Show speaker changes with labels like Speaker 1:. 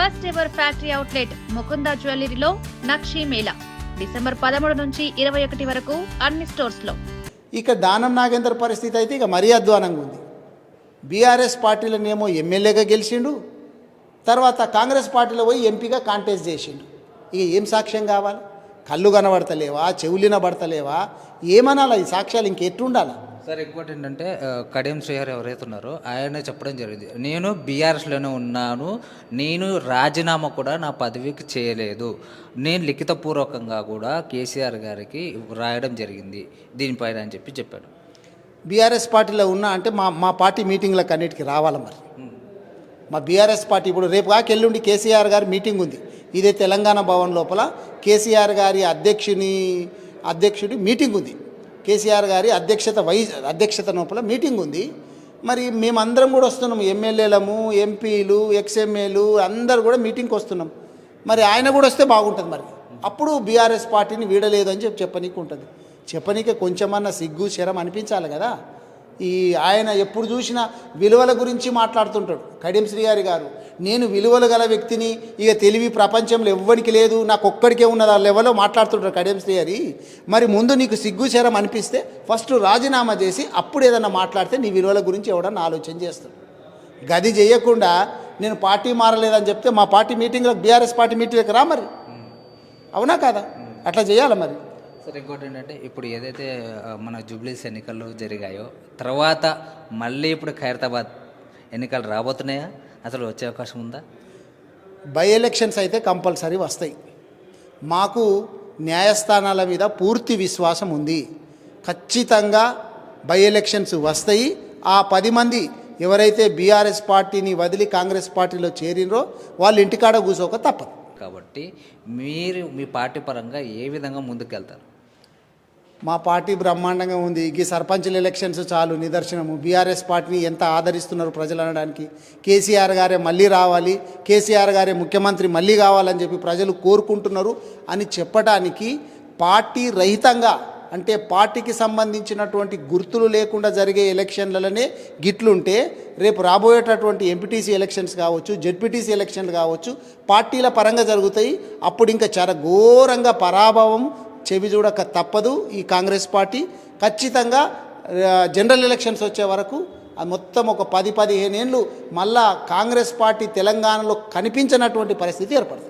Speaker 1: First ever factory outlet Mukunda జ్యువెలరీలో Nakshi Mela. December పదమూడు నుంచి ఇరవై ఒకటి వరకు అన్ని స్టోర్స్లో
Speaker 2: ఇక దానం నాగేందర్ పరిస్థితి అయితే ఇక మరీ అధ్వానంగా ఉంది. బీఆర్ఎస్ పార్టీలనేమో ఎమ్మెల్యేగా గెలిచిండు. తర్వాత కాంగ్రెస్ పార్టీలో పోయి ఎంపీగా కాంటెస్ట్ చేసిండు. ఇక ఏం సాక్ష్యం కావాలి? కళ్ళు కనబడతలేవా? చెవులిన పడతలేవా? ఏమనాలా ఈ సాక్ష్యాలు? ఇంకెట్టుండాలా?
Speaker 3: సార్ ఇంకోటి ఏంటంటే కడియం శ్రీహర్ ఎవరైతే ఉన్నారో ఆయన చెప్పడం జరిగింది. నేను బీఆర్ఎస్లోనే ఉన్నాను నేను రాజీనామా కూడా నా పదవికి చేయలేదు. నేను లిఖితపూర్వకంగా కూడా కేసీఆర్ గారికి రాయడం జరిగింది దీనిపైన అని చెప్పి చెప్పాడు.
Speaker 2: బీఆర్ఎస్ పార్టీలో ఉన్నా అంటే మా మా పార్టీ మీటింగ్లకు అన్నిటికీ రావాలి మరి? మా బీఆర్ఎస్ పార్టీ ఇప్పుడు రేపు కాక ఎల్లుండి కేసీఆర్ గారి మీటింగ్ ఉంది. ఇదే తెలంగాణ భవన్ లోపల కేసీఆర్ గారి అధ్యక్షుని అధ్యక్షుడి మీటింగ్ ఉంది. కేసీఆర్ గారి అధ్యక్షత వై అధ్యక్షత లోపల మీటింగ్ ఉంది. మరి మేమందరం కూడా వస్తున్నాము ఎమ్మెల్యేలము ఎంపీలు ఎక్స్ఎమ్ఏలు అందరు కూడా మీటింగ్కి వస్తున్నాం. మరి ఆయన కూడా వస్తే బాగుంటుంది మరి. అప్పుడు బీఆర్ఎస్ పార్టీని వీడలేదు అని చెప్పి చెప్పనీకి ఉంటుంది. చెప్పనీకే కొంచెమన్నా సిగ్గు శరం అనిపించాలి కదా. ఈ ఆయన ఎప్పుడు చూసినా విలువల గురించి మాట్లాడుతుంటాడు. కడియం శ్రీగారి గారు నేను విలువలు గల వ్యక్తిని ఇక తెలివి ప్రపంచంలో ఎవ్వరికి లేదు నాకు ఒక్కడికే ఉన్నది ఆ లెవెల్లో మాట్లాడుతుంటాడు కడియం శ్రీగారి మరి ముందు నీకు సిగ్గుచేరం అనిపిస్తే ఫస్ట్ రాజీనామా చేసి అప్పుడు ఏదన్నా మాట్లాడితే నీ విలువల గురించి ఎవడన్నా ఆలోచన చేస్తాడు. గది చేయకుండా నేను పార్టీ మారలేదని చెప్తే మా పార్టీ మీటింగ్లకు బీఆర్ఎస్ పార్టీ మీటింగ్లకు రా మరి. అవునా కాదా? అట్లా చేయాలి మరి?
Speaker 3: సార్ ఇంకోటి ఏంటంటే ఇప్పుడు ఏదైతే మన జూబ్లీస్ ఎన్నికలు జరిగాయో తర్వాత మళ్ళీ ఇప్పుడు ఖైరతాబాద్ ఎన్నికలు రాబోతున్నాయా? అసలు వచ్చే అవకాశం ఉందా?
Speaker 2: బై ఎలక్షన్స్ అయితే కంపల్సరీ వస్తాయి. మాకు న్యాయస్థానాల మీద పూర్తి విశ్వాసం ఉంది. ఖచ్చితంగా బై ఎలక్షన్స్ వస్తాయి. ఆ పది మంది ఎవరైతే బీఆర్ఎస్ పార్టీని వదిలి కాంగ్రెస్ పార్టీలో చేరినరో వాళ్ళు ఇంటికాడ కూసోక తప్పదు.
Speaker 3: కాబట్టి మీరు మీ పార్టీ పరంగా ఏ విధంగా ముందుకెళ్తారు?
Speaker 2: మా పార్టీ బ్రహ్మాండంగా ఉంది. ఈ సర్పంచుల ఎలక్షన్స్ చాలు నిదర్శనము. బీఆర్ఎస్ పార్టీని ఎంత ఆదరిస్తున్నారు ప్రజలు అనడానికి? కేసీఆర్ గారే మళ్ళీ రావాలి. కేసీఆర్ గారే ముఖ్యమంత్రి మళ్ళీ కావాలని చెప్పి ప్రజలు కోరుకుంటున్నారు అని చెప్పడానికి పార్టీ రహితంగా అంటే పార్టీకి సంబంధించినటువంటి గుర్తులు లేకుండా జరిగే ఎలక్షన్లలోనే గిట్లుంటే రేపు రాబోయేటటువంటి ఎంపీటీసీ ఎలక్షన్స్ కావచ్చు జెడ్పీటీసీ ఎలక్షన్లు కావచ్చు పార్టీల పరంగా జరుగుతాయి. అప్పుడు ఇంకా చాలా ఘోరంగా పరాభవం చెవి చూడక తప్పదు ఈ కాంగ్రెస్ పార్టీ. ఖచ్చితంగా జనరల్ ఎలక్షన్స్ వచ్చే వరకు మొత్తం ఒక పది పదిహేనేళ్ళు మళ్ళా కాంగ్రెస్ పార్టీ తెలంగాణలో కనిపించినటువంటి పరిస్థితి ఏర్పడుతుంది.